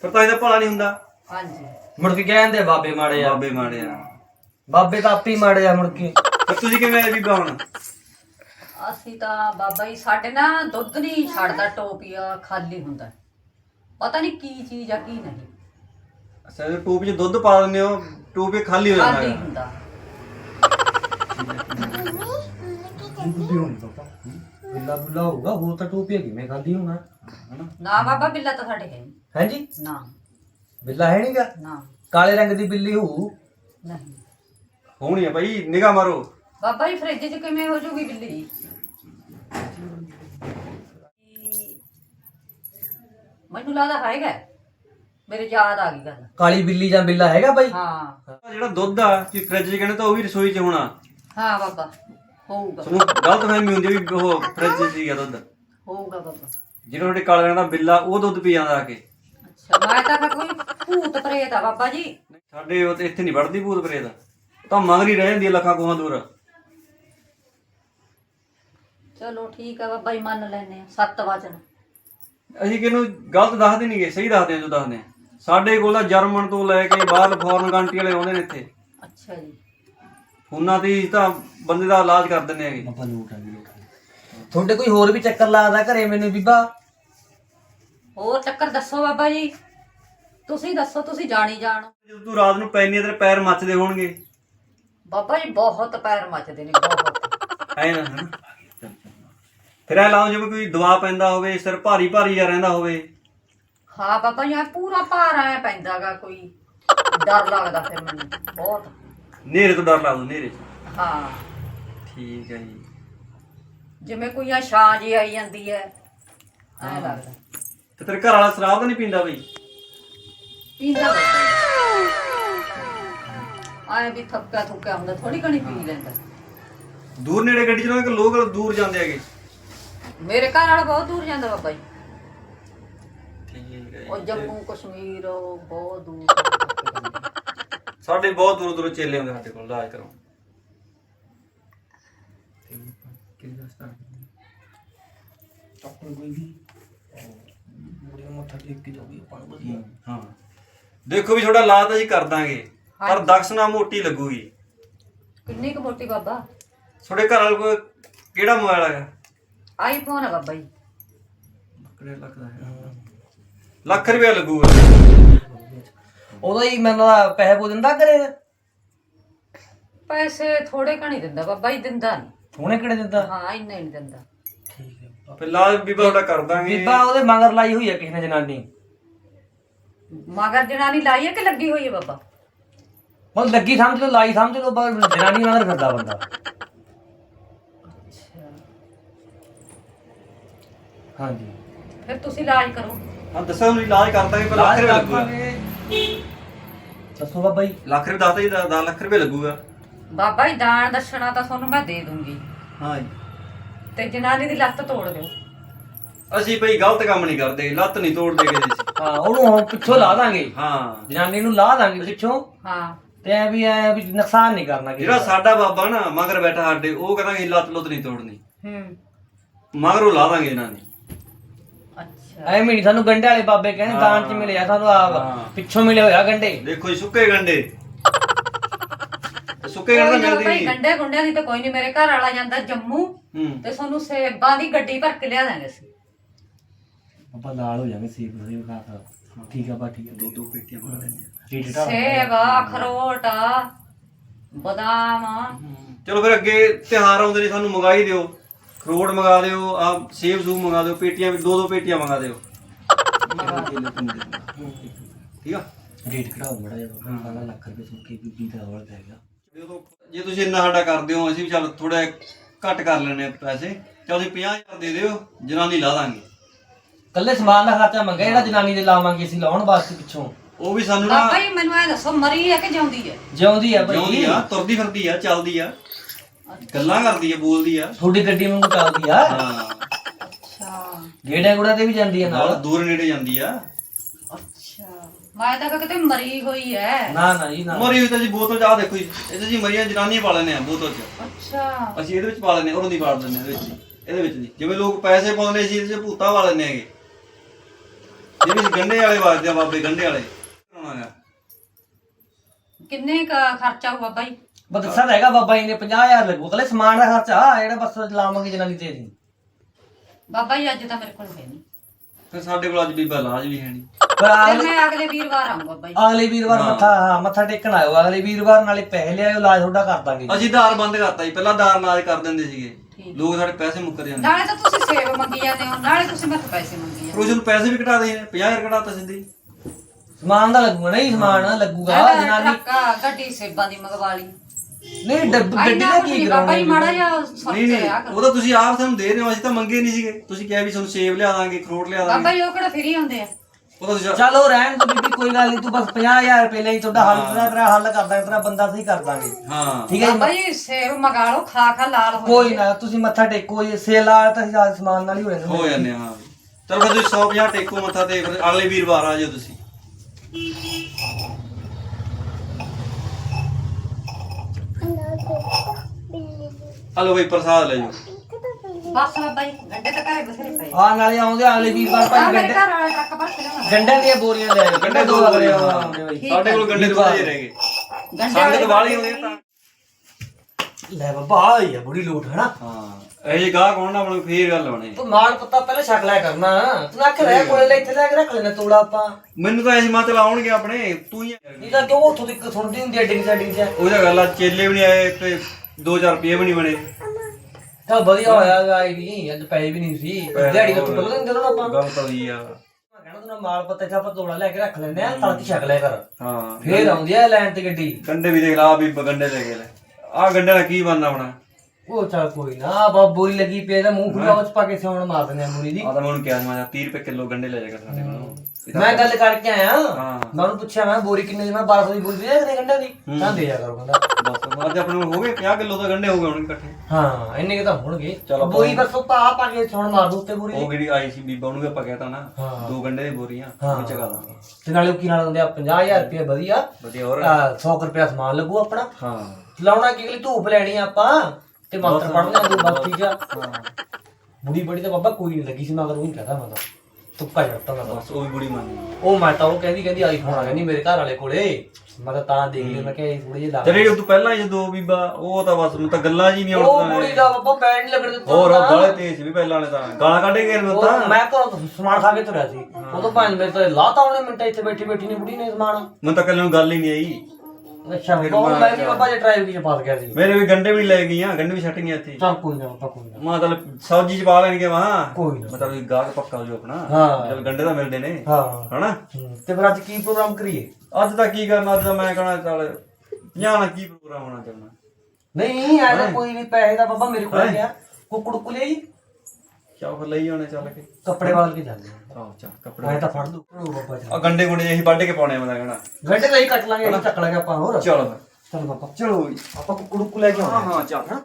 ਫਿਰ ਤਾਂ ਇਹਦਾ ਭਲਾ ਨਹੀਂ ਹੁੰਦਾ। ਹਾਂਜੀ। ਮੁੜ ਕੇ ਕਹਿੰਦੇ ਬਾਬੇ ਮਾੜੇ ਆ। ਬਾਬੇ ਮਾੜਿਆ ਬਾਬੇ ਤਾਂ ਆਪੇ ਹੀ ਮਾੜੇ ਆ ਮੁੜ ਕੇ। ਫਿਰ ਤੁਸੀਂ ਕਿਵੇਂ ਆਏ ਬੀਬਾ ਹੁਣ ਅਸੀਂ ਤਾਂ ਬਾਬਾ ਜੀ ਸਾਡੇ ਨਾ ਦੁੱਧ ਨਹੀਂ ਛੱਡਦਾ ਟੋਪੀਆ ਖਾਲੀ ਹੁੰਦਾ। ਪਤਾ ਨਹੀਂ ਕੀ ਚੀਜ਼ ਆ ਕੀ ਨਹੀਂ। ਅੱਛਾ ਟੂਬ 'ਚ ਦੁੱਧ ਪਾ ਦਿੰਦੇ ਹੋ ਇਹ ਖਾਲੀ ਹੋ ਜਾਂਦਾ ਖਾਲੀ ਹੁੰਦਾ। ਬਿੱਲਾ ਬੁੱਲਾ ਹੋਊਗਾ ਹੋਰ ਤਾਂ ਟੋਪੀਆ ਕਿਵੇਂ ਖਾਂਦੀ ਹੋਣਾ? ਹਨਾ? ਨਾ ਬਾਬਾ ਬਿੱਲਾ ਤਾਂ ਸਾਡੇ ਹੈ ਨੀ। ਹਾਂਜੀ? ਨਾ। ਬਿੱਲਾ ਹੈ ਨਹੀਂਗਾ? ਨਾ। ਕਾਲੇ ਰੰਗ ਦੀ ਬਿੱਲੀ ਹੋਊ। ਨਹੀਂ। ਹੋਣੀ ਆ ਭਾਈ ਨਿਗਾਹ ਮਾਰੋ। ਬਾਬਾ ਜੀ ਫ੍ਰਿਜ 'ਚ ਕਿਵੇਂ ਹੋ ਜੂਗੀ ਬਿੱਲੀ? ਮੈਨੂੰ ਲੱਗਦਾ ਹੈਗਾ ਮੇਰੇ ਯਾਦ ਆ ਗਈ ਗੱਲ। ਕਾਲੀ ਬਿੱਲੀ ਜਾਂ ਬਿੱਲਾ ਹੈਗਾ ਬਾਈ? ਹਾਂ। ਆਹ ਜਿਹੜਾ ਦੁੱਧ ਆ ਕਿ ਫ੍ਰਿਜ 'ਚ ਕਹਿੰਦੇ ਤਾਂ ਉਹ ਵੀ ਰਸੋਈ 'ਚ ਹੋਣਾ। ਹਾਂ ਬਾਬਾ ਹੋਊਗਾ। ਤੁਹਾਨੂੰ ਗਲਤ ਫਹਿਮੀ ਹੁੰਦੀ ਵੀ ਉਹ ਫ੍ਰਿਜ 'ਚ ਸੀਗਾ ਦੁੱਧ। ਹੋਊਗਾ ਬਾਬਾ। ਜਿਹੜਾ ਤੁਹਾਡੇ ਕਾਲੇ ਰੰਗ ਦਾ ਬਿੱਲਾ ਉਹ ਦੁੱਧ ਪੀ ਜਾਂਦਾ ਆ ਕੇ। ਅੱਛਾ ਮੈਂ ਤਾਂ ਕੋਈ ਭੂਤ ਪ੍ਰੇਤ ਆ ਬਾਬਾ ਜੀ। ਸਾਡੇ ਉਹ ਤੇ ਇੱਥੇ ਨਹੀਂ ਵੜਦੀ ਭੂਤ ਪ੍ਰੇਤ। ਤਾਂ ਮਗਰ ਹੀ ਰਹਿ ਜਾਂਦੀ ਆ ਲੱਖਾਂ ਕੋਹਾਂ ਦੂਰ। ਚਲੋ ਠੀਕ ਆ ਬਾਬਾ ਜੀ ਮੰਨ ਲੈਨੇ ਆ ਸੱਤ ਵਚਨ। ਅਸੀਂ ਕਿਹਨੂੰ ਗਲਤ ਦੱਸਦੇ ਨਹੀਂਗੇ ਸਹੀ ਦੱਸਦੇ ਆ ਜੋ ਦੱਸਦੇ ਆ। ਸਾਡੇ ਕੋਲ ਤਾਂ ਜਰਮਨ ਤੋਂ ਲੈ ਕੇ ਬਾਹਰ ਫੋਰਨ ਕੰਟਰੀ ਵਾਲੇ ਆਉਂਦੇ ਨੇ ਇੱਥੇ। ਅੱਛਾ ਜੀ। ਫੋਨਾਂ ਤੇ ਹੀ ਤਾਂ ਬੰਦੇ ਦਾ ਇਲਾਜ ਕਰ ਦਿੰਦੇ ਹੈਗੇ। ਬਾਬਾ ਲੋਟ ਆ ਗਈ ਲੋਟ ਆ। ਤੁਹਾਡੇ ਕੋਈ ਹੋਰ ਵੀ ਚੱਕਰ ਲਾਦਾ ਘਰੇ ਮੈਨੂੰ ਬੀਬਾ? ਹੋਰ ਚੱਕਰ ਦੱਸੋ ਬਾਬਾ ਜੀ। ਤੁਸੀਂ ਦੱਸੋ ਤੁਸੀਂ ਜਾਣੀ ਜਾਣੋ। ਜਦੋਂ ਤੂੰ ਰਾਤ ਨੂੰ ਪੈਣੀ ਤੇਰੇ ਪੈਰ ਮੱਚਦੇ ਹੋਣਗੇ। ਬਾਬਾ ਜੀ ਬਹੁਤ ਪੈਰ ਮੱਚਦੇ ਨੇ ਬਹੁਤ। ਐ ਨਾ ਹਨਾ? ਫਿਰ ਐ ਲਾਓ ਜਿਵੇਂ ਕੋਈ ਦਵਾ ਪੈਂਦਾ ਹੋਵੇ ਸਿਰ ਭਾਰੀ ਭਾਰੀ ਜਿਹਾ ਰਹਿੰਦਾ ਹੋਵੇ। ਹਾਂ ਬਾਬਾ ਜੀ ਐਂ ਪੂਰਾ ਭਾਰ ਆਇਆ ਪੈਂਦਾਗਾ ਕੋਈ। ਡਰ ਲੱਗਦਾ ਫਿਰ ਮੈਨੂੰ ਬਹੁਤ। ਨੇਰੇ ਤੋਂ ਡਰ ਲੱਗਦਾ ਨੇਰੇ ਹਾਂ। ਠੀਕ ਹੈ ਜੀ। ਜਿਵੇਂ ਕੋਈ ਆ ਛਾਂ ਜੀ ਆਈ ਜਾਂਦੀ ਹੈ ਐ ਲੱਗਦਾ। ਤੇ ਤੇਰੇ ਘਰ ਵਾਲਾ ਸ਼ਰਾਬ ਤਾਂ ਨਹੀਂ ਪੀਂਦਾ ਬਈ? ਪੀਂਦਾ ਆਏ ਵੀ ਥੱਕਾ ਥੁੱਕਾ ਹੁੰਦਾ ਥੋੜੀ ਘਣੀ ਪੀ ਲੈਂਦਾ। ਦੂਰ ਨੇੜੇ ਗੱਡੀ ਚਲਾਉਂਦੇ ਕਿ ਲੋਕ ਦੂਰ ਜਾਂਦੇ ਹੈਗੇ। ਮੇਰੇ ਘਰ ਵਾਲਾ ਬਹੁਤ ਦੂਰ ਜਾਂਦਾ ਬਾਬਾ ਜੀ। ਠੀਕ ਹੈ ਉਹ ਜੰਮੂ ਕਸ਼ਮੀਰ ਉਹ ਬਹੁਤ ਦੂਰ। ਜਾਂਦਾ। ਸਾਡੇ ਬਹੁਤ ਦੂਰ ਦੂਰ ਚੇਲੇ ਆਉਂਦੇ ਸਾਡੇ ਕੋਲ ਇਲਾਜ ਕਰਾਉਣ। ਚੱਕਰ ਕੋਈ ਵੀ ਮੁੜੀ ਮੱਥਾ ਟੇਕ ਕੇ ਜਾਊਗੀ ਆਪਾਂ ਨੂੰ ਵਧੀਆ। ਹਾਂ ਦੇਖੋ ਵੀ ਤੁਹਾਡਾ ਇਲਾਜ ਤਾਂ ਜੀ ਕਰ ਦਾਂਗੇ ਪਰ ਦਕਸ਼ਨਾ ਮੋਟੀ ਲੱਗੂਗੀ। ਕਿੰਨੀ ਕੁ ਮੋਟੀ ਬਾਬਾ? ਤੁਹਾਡੇ ਘਰ ਵਾਲੇ ਕੋਲ ਕਿਹੜਾ ਮੋਬਾਈਲ ਹੈਗਾ? ਆਈਫੋਨ ਹੈ ਬਾਬਾ ਜੀ। ਕਿਹੜੇ ਲੱਖ ਦਾ ਹੈ? ਲੱਖ ਰੁਪਇਆ ਲੱਗੂਗਾ। ਉਹਦਾ ਹੀ ਮੈਨੂੰ ਲੱਗਦਾ ਪੈਸੇ ਪੂ ਦਿੰਦਾ ਘਰੇ ਪੈਸੇ ਥੋੜੇ ਘਣੀ ਦਿੰਦਾ ਬਾਬਾ ਜੀ ਦਿੰਦਾ ਨਹੀਂ। ਹੁਣੇ ਕਿਹੜੇ ਦਿੰਦਾ? ਹਾਂ ਇੰਨਾ ਹੀ ਨਹੀਂ ਦਿੰਦਾ। ਠੀਕ ਹੈ ਫਿਰ ਇਲਾਜ ਵੀ ਤੁਹਾਡਾ ਕਰ ਦਾਂਗੇ। ਬੀਬਾ ਉਹਦੇ ਮਗਰ ਲਾਈ ਹੋਈ ਹੈ ਕਿਸੇ ਨੇ ਜਨਾਨੀ। ਮਗਰ ਜਨਾਨੀ ਲਾਈ ਹੈ ਕਿ ਲੱਗੀ ਹੋਈ ਹੈ ਬਾਬਾ? ਮਤਲਬ ਲੱਗੀ ਸਮਝ ਲਓ ਲਾਈ ਸਮਝ ਲਓ ਪਰ ਜਨਾਨੀ ਮਗਰ ਫਿਰਦਾ ਬੰਦਾ। ਹਾਂਜੀ। ਫਿਰ ਤੁਸੀਂ ਇਲਾਜ ਕਰੋ। ਹਾਂ ਦੱਸੋ ਨੂੰ ਇਲਾਜ ਕਰ ਦਾਂਗੇ ਪਰ ਲੱਖ ਰੁਪਇਆ ਲੱਗੂਗਾ। ਦੱਸੋ ਬਾਬਾ ਜੀ। ਲੱਖ ਰੁਪਏ ਦੱਸਦਾ ਜੀ 10 ਲੱਖ ਰੁਪਏ ਲੱਗੂਗਾ। ਬਾਬਾ ਜੀ ਦਾਨ ਦੱਸਣਾ ਤਾਂ ਤੁਹਾਨੂੰ ਮੈਂ ਦੇ ਦੂੰਗੀ। ਹਾਂ ਜੀ। ਤੇ ਜਨਾਨੀ ਦੀ ਲੱਤ ਤੋੜ ਦਿਓ। ਅਸੀਂ ਭਈ ਗਲਤ ਕੰਮ ਨਹੀਂ ਕਰਦੇ ਲੱਤ ਨਹੀਂ ਤੋੜਦੇ ਕਿਸੇ ਦੀ। ਹਾਂ ਉਹਨੂੰ ਹੁਣ ਪਿੱਛੋਂ ਲਾ ਦਾਂਗੇ। ਹਾਂ। ਜਨਾਨੀ ਨੂੰ ਲਾ ਦਾਂਗੇ ਪਿੱਛੋਂ। ਹਾਂ। ਤੇ ਐ ਵੀ ਐ ਵੀ ਨੁਕਸਾਨ ਨਹੀਂ ਕਰਨਾ ਕਿਸੇ ਜਿਹੜਾ ਦਾ। ਸਾਡਾ ਬਾਬਾ ਨਾ ਮਗਰ ਬੈਠਾ ਸਾਡੇ ਉਹ ਕਹਿੰਦਾ ਕਿ ਲੱਤ ਲੁੱਤ ਨਹੀਂ ਤੋੜਨੀ। ਹੂੰ। ਮਗਰ ਉਹ ਲਾ ਦਾਂਗੇ ਇਹਨਾਂ ਨੇ ਐਵੇਂ ਨਹੀਂ ਸਾਨੂੰ ਗੰਡੇ ਵਾਲੇ ਬਾਬੇ ਕਹਿੰਦੇ ਦਾਨ ਚ ਮਿਲਿਆ ਸਾਨੂੰ ਆ ਹਾਂ। ਪਿੱਛੋਂ ਮਿਲੇ ਹੋਇਆ ਗੰਡੇ। ਦੇਖੋ ਜੀ ਸੁੱਕੇ ਗੰਡੇ। ਸੁੱਕੇ ਗੰਡੇ ਮਿਲਦੇ ਭਾਈ ਨਹੀਂ ਗੰਡੇ ਗੁੰਡਿਆਂ ਦੀ ਤਾਂ ਕੋਈ ਨਹੀਂ ਮੇਰੇ ਘਰ ਵਾਲਾ ਜਾਂਦਾ ਜੰਮੂ ਹੂੰ। ਤੇ ਤੁਹਾਨੂੰ ਸੇਬਾਂ ਦੀ ਗੱਡੀ ਭਰ ਕੇ ਲਿਆ ਦਾਂਗੇ ਅਸੀਂ। ਆਪਾਂ ਲਾਲ ਹੋ ਜਾਵਾਂਗੇ ਸੀਪ ਦੇ ਖਾ ਖਾ। ਠੀਕ ਆ ਬਾ ਠੀਕ ਆ। ਦੋ ਦੋ ਪੇਟੀਆਂ ਬਣਾ ਲੈਂਦੇ ਠੀਕ ਠਾਕ ਸੇਬ ਅਖਰੋਟ ਬਦਾਮ ਚਲੋ ਫਿਰ ਅੱਗੇ ਤਿਹਾਰ ਆਉਂਦੇ ਨੇ ਸਾਨੂੰ ਮੰਗਾਈ ਦਿਓ। ਖਰੋੜ ਮੰਗਾ ਦਿਓ ਆ ਸੇਬ ਸੂਬ ਮੰਗਾ ਦਿਓ ਪੇਟੀਆਂ ਵੀ ਦੋ ਦੋ ਪੇਟੀਆਂ ਮੰਗਾ ਦਿਓ। ਠੀਕ ਆ? ਡੇਟ ਕਢਾਓ ਮੜਾ ਜਾ ਬਾਬਾ ਲੱਖ ਰੁਪਏ ਸੁੱਕੇ ਬੀਬੀ ਦਾ ਹੌਲ ਪੈ ਗਿਆ। ਜਦੋਂ ਜੇ ਤੁਸੀਂ ਇੰਨਾ ਸਾਡਾ ਕਰਦੇ ਹੋ ਅਸੀਂ ਵੀ ਚੱਲ ਥੋੜਾ ਘੱਟ ਕਰ ਲੈਣੇ ਆ ਪੈਸੇ। ਤੇ ਤੁਸੀਂ 50000 ਦੇ ਦਿਓ ਜਨਾਨੀ ਲਾ ਦਾਂਗੇ। ਕੱਲੇ ਸਮਾਨ ਦਾ ਖਰਚਾ ਮੰਗਿਆ ਜਿਹੜਾ ਜਨਾਨੀ ਦੇ ਲਾਵਾਂਗੇ ਅਸੀਂ ਲਾਉਣ ਵਾਸਤੇ ਪਿੱਛੋਂ। ਉਹ ਵੀ ਸਾਨੂੰ ਨਾ ਜੀ ਮੈਨੂੰ ਐ ਦੱਸੋ ਮਰੀ ਹੈ ਕਿ ਜਿਉਂਦੀ ਹੈ? ਜਿਉਂਦੀ ਆ ਜਿਉਂਦੀ ਭਾਈ ਆ ਤੁਰਦੀ ਫਿਰਦੀ ਆ ਚੱਲਦੀ ਆ। ਗੱਲਾਂ ਕਰਦੀ ਆ ਬੋਲਦੀ ਆ। ਤੁਹਾਡੀ ਗੱਡੀ ਵਾਂਗੂ ਚੱਲਦੀ ਆ। ਹਾਂ। ਅੱਛਾ। ਗੁੜਾਂ ਤੇ ਵੀ ਜਾਂਦੀ ਆ ਨਾਲ? ਦੂਰ ਨੇੜੇ ਜਾਂਦੀ ਆ। ਅੱਛਾ। ਮੈਂ ਤਾਂ ਕਿਤੇ ਮਰੀ ਹੋਈ ਹੈ ਨਾ ਨਾ ਜੀ ਨਾ। ਮਰੀ ਹੋਈ ਤਾਂ ਜੀ ਬੋਤਲ ਚ ਆ ਦੇਖੋ ਜੀ ਇਹ ਤਾਂ ਜੀ ਮਰੀਆਂ ਜਨਾਨੀਆਂ ਪਾ ਲੈਂਦੇ ਆ ਬੋਤਲ ਚ। ਅੱਛਾ। ਅਸੀਂ ਇਹਦੇ ਵਿੱਚ ਪਾ ਹਾਂ ਉਹਨੂੰ ਨਹੀਂ ਪਾ ਦਿੰਦੇ ਇਹਦੇ ਵਿੱਚ ਜੀ। ਇਹਦੇ ਵਿੱਚ ਜੀ ਜਿਵੇਂ ਲੋਕ ਪੈਸੇ ਪਾਉਂਦੇ ਸੀ ਇਹਦੇ ਚ ਭੂਤਾ ਪਾ ਲੈਂਦੇ ਹੈਗੇ। ਜਿਵੇਂ ਅਸੀਂ ਗੰਡੇ ਵਾਲੇ ਵਾਜਦੇ ਆ ਬਾਬੇ ਗੰਡੇ ਵਾਲੇ। ਕਰਾਉਣਾ। ਕਿੰਨੇ ਕ ਖਰਚਾ ਹੋਊ ਬਾਬਾ ਜੀ ਤਾਂ ਹੈਗਾ ਬਾਬਾ ਜੀ ਨੇ 50000 ਲੱਗੂ ਕੱਲੇ ਸਮਾਨ ਦਾ ਖਰਚਾ ਜਿਹੜਾ ਬਸ ਲਾਵਾਂਗੇ ਜਨਾਨੀ ਤੇ ਦੀ ਬਾਬਾ ਜੀ ਅੱਜ ਤਾਂ ਮੇਰੇ ਕੋਲ ਹੈ ਨਹੀਂ। ਫਿਰ ਸਾਡੇ ਕੋਲ ਅੱਜ ਬੀਬਾ ਇਲਾਜ ਵੀ ਹੈ ਨਹੀਂ। ਪਰ ਫਿਰ ਅਗਲੇ ਮੈਂ ਅਗਲੇ ਵੀਰਵਾਰ ਆਊਂ ਬਾਬਾ ਜੀ। ਅਗਲੇ ਵੀਰਵਾਰ ਮੱਥਾ ਹਾਂ ਮੱਥਾ ਟੇਕਣ ਆਇਓ ਅਗਲੇ ਵੀਰਵਾਰ ਨਾਲੇ ਪੈਸੇ ਲਿਆਇਓ ਇਲਾਜ ਤੁਹਾਡਾ ਕਰ ਦਾਂਗੇ ਅਸੀਂ ਧਾਰ ਬੰਦ ਕਰਤਾ ਜੀ ਪਹਿਲਾਂ ਧਾਰ ਨਾਜ ਕਰ ਦਿੰਦੇ ਸੀਗੇ। ਠੀਕ। ਲੋਕ ਸਾਡੇ ਪੈਸੇ ਮੁੱਕਰ ਜਾਂਦੇ ਨਾਲੇ ਤਾਂ ਤੁਸੀਂ ਸੇਵ ਮੰਗੀ ਜਾਂਦੇ ਹੋ ਨਾਲੇ ਤੁਸੀਂ ਮੇਰੇ ਤੋਂ ਪੈਸੇ ਮੰਗੀ ਜਾਂਦੇ ਰੋਜ਼ ਨੂੰ ਪੈਸੇ ਵੀ ਘਟਾ ਦੇ 50000 ਘਟਾਤਾ ਸਿੱਧੀ। ਸਮਾਨ ਦਾ ਲੱਗੂਗਾ ਨਹੀਂ ਸਮਾਨ ਲੱਗੂਗਾ ਹੋ ਜਨਾਨੀ। ਟਰੱਕਾ ਗੱਡੀ ਸੇਬਾਂ ਦੀ ਮੰਗਵਾ ਲਈ। ਨਹੀਂ ਡੱਬ ਗੱਡੀ ਦਾ ਕੀ ਬਾਬਾ ਜੀ ਮਾੜਾ ਕਰਾਉਣਾ ਜਿਹਾ ਸੋਚ ਨਹੀਂ ਨਹੀਂ ਉਹ ਤਾਂ ਤੁਸੀਂ ਆਪ ਸਾਨੂੰ ਦੇ ਰਹੇ ਹੋ ਅਸੀਂ ਤਾਂ ਮੰਗੇ ਨਹੀਂ ਸੀਗੇ। ਤੁਸੀਂ ਕਿਹਾ ਵੀ ਤੁਹਾਨੂੰ ਸੇਬ ਲਿਆ ਦਾਂਗੇ ਖਰੋਟ ਲਿਆ ਦਾਂਗੇ ਬਾਬਾ ਜੀ ਉਹ ਕਿਹੜਾ ਫਰੀ ਹੁੰਦੇ ਆ? ਉਹ ਤਾਂ ਤੁਸੀਂ ਚਲੋ ਰਹਿਣ ਤੋਂ ਬੀਬੀ ਕੋਈ ਗੱਲ ਨਹੀਂ ਤੂੰ ਬਸ 50000 ਰੁਪਏ ਲਈ ਤੁਹਾਡਾ ਹੱਲ ਤੇਰਾ ਤੇਰਾ ਹੱਲ ਕਰ ਦਾਂਗੇ ਤੇਰਾ ਬੰਦਾ ਸਹੀ ਕਰ ਦਾਂਗੇ। ਹਾਂ। ਠੀਕ ਹੈ ਜੀ? ਬਾਬਾ ਜੀ ਸੇਬ ਮੰਗਾ ਲਓ ਖਾ ਖਾ ਲਾਲ ਹੋ ਕੋਈ ਨਾ ਤੁਸੀਂ ਮੱਥਾ ਟੇਕੋ ਜੀ ਸੇਲ ਆ ਤਾਂ ਅਸੀਂ ਸਮਾਨ ਨਾਲ ਹੀ ਹੋ ਜਾਂਦੇ ਹੋ ਜਾਂਦੇ ਹਾਂ। ਚਲ ਫਿਰ ਤੁਸੀਂ 150 ਟੇਕੋ ਮੱਥਾ ਤੇ ਫਿਰ ਅਗਲੇ ਵੀਰਵਾਰ ਆ ਜਾਓ ਤੁਸੀਂ। ਹਲੋ ਬਈ ਪ੍ਰਸਾਦ ਲੈ ਜਾਓ। ਬਸ ਬਾਬਾ ਜੀ ਗੱਡੇ ਤਾਂ ਘਰੇ ਬਸਰੇ ਪਏ। ਆ ਨਾਲੇ ਆਉਂਦੇ ਆ ਅਗਲੇ ਵੀਰਵਾਰ ਆ ਭਾਈ ਮੇਰੇ ਗੰਡੇ ਘਰ ਵਾਲਾ ਟਰੱਕ ਭਰ ਕੇ ਲਿਆਉਣਾ। ਗੰਡੇ ਦੀਆਂ ਬੋਰੀਆਂ ਲੈ ਆਇਓ ਗੰਡੇ ਦੋ ਅਗਲੇ ਆਉਂਦੇ ਬਾਈ। ਸਾਡੇ ਕੋਲ ਗੰਡੇ ਥੋੜੇ ਜਿਹੇ ਰਹਿ ਗਏ। ਗੰਡੇ ਸੰਗਤ ਵਾਲੀ ਹੋ ਗਈ ਤਾਂ। ਲੈ ਬਾਬਾ ਆਈ ਆ ਬੁੜੀ ਲੋਟ ਹਨਾ ਹਾਂ। ਇਹ ਜੇ ਗਾਹ ਕੋਣ ਨਾ ਆਪਣੇ ਫੇਰ ਗੱਲ ਬਣੇ ਤੂੰ ਮਾਲ ਪੱਤਾ ਪਹਿਲਾਂ ਛਕ ਲਿਆ ਕਰਨਾ। ਤੂੰ ਆਖ ਰਿਹਾ ਕੋਲੇ ਲੈ ਇੱਥੇ ਲੈ ਕੇ ਰੱਖ ਲੈਣਾ ਤੋੜਾ ਆਪਾਂ। ਮੈਨੂੰ ਤਾਂ ਐਸੀ ਮਤ ਲਾਉਣਗੇ ਆਪਣੇ ਤੂੰ ਹੀ ਨਹੀਂ ਤਾਂ ਕਿਉਂ ਉੱਥੋਂ ਦੀ ਸੁਣਦੀ ਹੁੰਦੀ ਐ ਡਿੰਗ ਸੈਟਿੰਗ ਚ ਉਹਦਾ ਗੱਲ ਆ ਚੇਲੇ ਵੀ ਨਹੀਂ ਆਏ ਤੇ 2000 ਰੁਪਏ ਵੀ ਨਹੀਂ ਬਣੇ। ਤਾਂ ਵਧੀਆ ਹੋਇਆ ਆਈ ਨਹੀਂ ਅੱਜ ਪੈਸੇ ਵੀ ਨਹੀਂ ਸੀ। ਦਿਹਾੜੀ ਦਾ ਟੁੱਟ ਲੈਂਦੇ ਨਾ ਆਪਾਂ। ਗੱਲ ਤਾਂ ਹੋਈ ਆ। ਮੈਂ ਕਹਿਣਾ ਤੂੰ ਨਾ ਮਾਲ ਪੱਤੇ ਚ ਆਪਾਂ ਤੋੜਾ ਲੈ ਕੇ ਰੱਖ ਲੈਂਦੇ ਆ ਤੜਕੀ ਛਕ ਲਿਆ ਕਰ। ਹਾਂ। ਫੇਰ ਆਉਂਦੀ ਆ ਲੈਣ ਤੇ ਗੱਡੀ। ਗੰਡੇ ਵੀ ਦੇਖ ਲਾ ਵੀ ਗੰਡੇ ਲੈ ਕੇ ਲੈ। ਆ ਗੰਡੇ ਦਾ ਕੀ ਬਣਨਾ ਆਪਣਾ? ਉਹ ਚੱਲ ਕੋਈ ਨਾ ਬਾ ਬੋਰੀ ਲੱਗੀ ਪਈ ਤਾਂ ਮੂੰਹ ਖੁੱਲਾ ਵਿੱਚ ਪਾ ਕੇ ਸਿਉਣ ਮਾਰ ਦਿੰਦੇ ਆ ਬੋਰੀ ਦੀ। ਆ ਤਾਂ ਮੈਂ ਉਹਨੂੰ ਕਿਹਾ ਸੀ ਮੈਂ ਕਿਹਾ 30 ਰੁਪਏ ਕਿਲੋ ਗੰਡੇ ਲੈ ਜਾ ਕਰ ਸਾਡੇ ਕੋਲੋਂ। ਮੈਂ ਗੱਲ ਕਰਕੇ ਆਇਆ ਹਾਂ। ਮੈਂ ਉਹਨੂੰ ਪੁੱਛਿਆ ਮੈਂ ਬੋਰੀ ਕਿੰਨੇ ਦੀ ਮੈਂ 1200 ਦੀ ਬੋਰੀ ਦੇ ਕਿੰਨੇ ਗੰਢਿਆਂ ਦੀ। ਤਾਂ ਦੇ ਜਾ ਕਰੋ ਕਹਿੰਦਾ ਬਸ ਅੱਜ ਆਪਣੇ ਕੋਲ ਹੋ ਗਏ 50 ਕਿਲੋ ਤਾਂ ਗੰਡੇ ਹੋ ਗਏ ਹੁਣ ਇਕੱਠੇ। ਹਾਂ ਇੰਨੇ ਕੁ ਤਾਂ ਹੋਣਗੇ। ਚਲੋ ਆਪਾਂ- ਬੋਰੀ ਬਸ ਪਾ ਪਾ ਕੇ ਸਿਉਣ ਮਾਰ ਦੋ ਉੱਤੇ ਬੋਰੀ ਦੀ। ਉਹ ਜਿਹੜੀ ਆਈ ਸੀ ਬੀਬਾ ਉਹਨੂੰ ਵੀ ਆਪਾਂ ਕਹਿਤਾ ਨਾ ਹਾਂ। ਦੋ ਗੰਡੇ ਦੀ ਬੋਰੀਆਂ ਹਾਂ। ਉਹ ਚਗਾ ਦਾਂਗੇ ਤੇ ਨਾਲੇ ਉਹ ਕੀ ਨਾਲ ਹੁੰਦੇ ਆ 50000 ਰੁਪਏ ਵਧੀਆ। ਵਧੀਆ ਹੋਰ? 100 ਰੁਪਏ ਸਮਾਨ ਲੱਗੂ ਆਪਣਾ। ਹਾਂ। ਲਾਉਣਾ ਕੀ ਅਗਲੀ ਧੂਪ ਲੈਣੀ ਆ ਆਪਾਂ। ਤੇ ਮੰਤਰ ਪੜਨਾ ਉਹ ਬਾਤੀ ਜਾ ਬੁੜੀ ਬੜੀ ਤਾਂ ਬਾਬਾ ਕੋਈ ਨਹੀਂ ਲੱਗੀ ਸੀ ਮਗਰ ਉਹ ਹੀ ਕਹਦਾ ਮੈਂ ਤਾਂ। ਤੁੱਕਾ ਛੱਡਤਾ ਮੈਂ ਤਾਂ। ਬਸ ਉਹ ਵੀ ਬੁੜੀ ਮੰਨ ਗਈ। ਉਹ ਮੈਂ ਤਾਂ ਉਹ ਕਹਿੰਦੀ ਕਹਿੰਦੀ ਆਈਫੋਨ ਆ ਕਹਿੰਦੀ ਮੇਰੇ ਘਰ ਵਾਲੇ ਕੋਲੇ। ਮੈਂ ਤਾਂ ਤਾਂ ਦੇਖ ਲਿਆ ਮੈਂ ਕਿਹਾ ਇਹ ਥੋੜੇ ਜਿਹੇ ਲਾ ਜਿਹੜੇ ਉਹ ਤੋਂ ਪਹਿਲਾਂ ਹੀ ਦੋ ਬੀਬਾ ਉਹ ਤਾਂ ਬਸ ਮੈਨੂੰ ਤਾਂ ਗੱਲਾਂ ਜੀ ਨਹੀਂ ਉਹ ਆਉਂਦੀਆਂ। ਬੁੜੀ ਦਾ ਬਾਬਾ ਪੈਣ ਨਹੀਂ ਲੱਗਣ ਦਿੱਤਾ ਹੋਰ ਹੁੰਦਾ। ਗਾਲੇ ਤੇਜ਼ ਵੀ ਪਹਿਲਾਂ ਵਾਲੇ ਤਾਂ। ਗਾਲਾਂ ਕੱਢੇ ਗਏ ਨੇ ਉਹ ਤਾਂ। ਮੈਂ ਤਾਂ ਸਮਾਨ ਖਾ ਕੇ ਤੁਰਿਆ ਸੀ। ਉਹ ਤੋਂ ਮੇਰੇ ਤੋਂ ਲਾਤਾ ਉਹਨੇ ਮਿੰਟਾਂ ਇੱਥੇ ਬੈਠੀ ਬੈਠੀ ਨੇ ਬੁੜੀ ਨੇ ਸਮਾਨ। ਮੈਨੂੰ ਤਾਂ ਕੱਲ ਨੂੰ ਗੱਲ ਹੀ ਨਹੀਂ ਆਈ। ਅੱਛਾ ਉਹ ਮੈਂ ਵੀ ਬਾਬਾ ਜੇ ਡਰਾਈਵ ਵਿੱਚ ਫਸ ਗਿਆ ਸੀ। ਮੇਰੇ ਵੀ ਗੰਡੇ ਵੀ ਲੈ ਗਈਆਂ ਗੰਡੇ ਵੀ ਛੱਟ ਗਈਆਂ ਇੱਥੇ। ਚੱਲ ਕੋਈ ਨਾ ਬਾਬਾ ਕੋਈ ਨਾ। ਤਾਂ ਸਬਜ਼ੀ ਚ ਪਾ ਲੈਣਗੇ ਵਾਂ ਕੋਈ ਨਾ। ਮਤਲਬ ਗਾਹਕ ਪੱਕਾ ਹੋ ਜਾਊ ਆਪਣਾ। ਹਾਂ। ਜਦ ਗੰਡੇ ਤਾਂ ਮਿਲਦੇ ਨੇ। ਹਾਂ। ਹਨਾ? ਹੂੰ। ਤੇ ਫਿਰ ਅੱਜ ਕੀ ਪ੍ਰੋਗਰਾਮ ਕਰੀਏ? ਅੱਜ ਤਾਂ ਕੀ ਕਰਨਾ ਅੱਜ ਤਾਂ ਮੈਂ ਕਹਣਾ ਚੱਲ ਜਾਣਾ ਕੀ ਪ੍ਰੋਗਰਾਮ ਹੋਣਾ ਚਾਹੁੰਦਾ ਨਹੀਂ ਤਾਂ ਕੋਈ ਵੀ ਪੈਸੇ ਦਾ ਬਾਬਾ ਮੇਰੇ ਕੋਲ ਗਿਆ ਕੁੱਕੜ ਕੁਲੇ ਜੀ ਚੱਲ ਫਿਰ ਲਈ ਆਉਣੇ ਚੱਲ ਕੇ? ਕੱਪੜੇ ਵਾਲ ਕੇ ਜਾਂਦੇ ਆਹ ਚੱਲ ਕੱਪੜੇ ਮੈਂ ਤਾਂ ਫੜ ਦੂ ਉਹ ਬਾਬਾ ਜੀ। ਆ ਗੰਡੇ ਗੁੰਡੇ ਅਸੀਂ ਵੱਢ ਕੇ ਪਾਉਣੇ ਆ ਮੈਂ ਤਾਂ ਕਹਣਾ ਘੰਟੇ ਲਈ ਕੱਟ ਲਾਂਗੇ ਚੱਕ ਲਾਂਗੇ ਆਪਾਂ ਹੋਰ। ਚਲੋ। ਫਿਰ ਚਲ ਬਾਬਾ। ਚਲੋ ਆਪਾਂ ਕੁੱਕੜ ਕੁਲੇ ਕੇ ਆਉਣਾ ਹਾਂ ਚੱਲ। ਹਾਂ